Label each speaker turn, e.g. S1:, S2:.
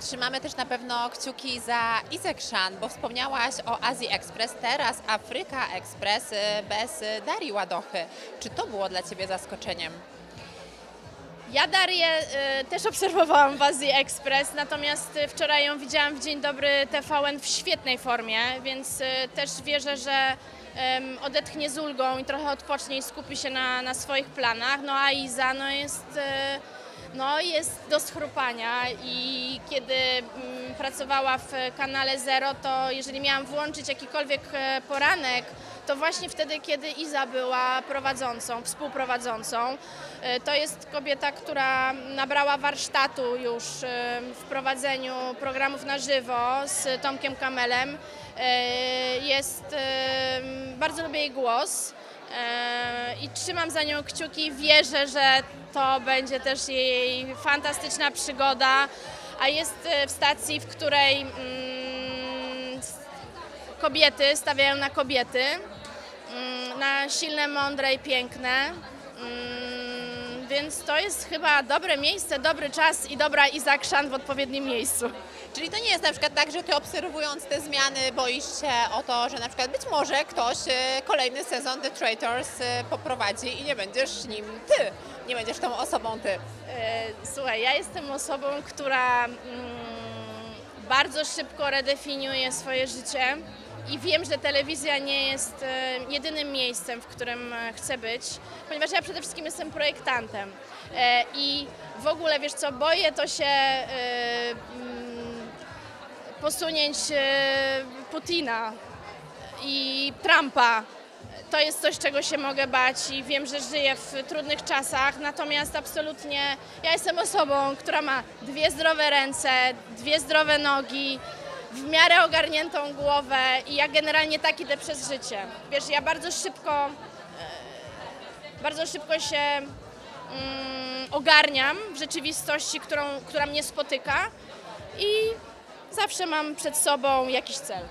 S1: Trzymamy też na pewno kciuki za Izek Szan, bo wspomniałaś o Azji Express, teraz Afryka Express y, bez y, Darii Ładochy. Czy to było dla Ciebie zaskoczeniem?
S2: Ja Darię y, też obserwowałam w Azji Express, natomiast y, wczoraj ją widziałam w Dzień Dobry TVN w świetnej formie, więc y, też wierzę, że ym, odetchnie z ulgą i trochę odpocznie i skupi się na, na swoich planach. No a Iza no jest, y, no jest do schrupania i kiedy mm, pracowała w kanale Zero, to jeżeli miałam włączyć jakikolwiek e, poranek, to właśnie wtedy, kiedy Iza była prowadzącą, współprowadzącą. E, To jest kobieta, która nabrała warsztatu już e, w prowadzeniu programów na żywo z Tomkiem Kamelem. Jest, bardzo lubię jej głos. E, i trzymam za nią kciuki. Wierzę, że to będzie też jej fantastyczna przygoda, a jest e, w stacji, w której mm, kobiety stawiają na kobiety, mm, na silne, mądre i piękne. Mm, Więc to jest chyba dobre miejsce, dobry czas i dobra Izak Szan w odpowiednim miejscu.
S1: Czyli to nie jest na przykład tak, że Ty obserwując te zmiany boisz się o to, że na przykład być może ktoś y, kolejny sezon The Traitors y, poprowadzi i nie będziesz nim Ty, nie będziesz tą osobą Ty.
S2: E, Słuchaj, ja jestem osobą, która mm, bardzo szybko redefiniuje swoje życie i wiem, że telewizja nie jest e, jedynym miejscem, w którym e, chcę być, ponieważ ja przede wszystkim jestem projektantem E, i w ogóle, wiesz co, boję to się mm, posunięć Putina i Trumpa. To jest coś, czego się mogę bać i wiem, że żyję w trudnych czasach, natomiast absolutnie ja jestem osobą, która ma dwie zdrowe ręce, dwie zdrowe nogi, w miarę ogarniętą głowę i ja generalnie tak idę przez życie. Wiesz, ja bardzo szybko, e, bardzo szybko się mm, ogarniam w rzeczywistości, którą, która mnie spotyka i zawsze mam przed sobą jakiś cel.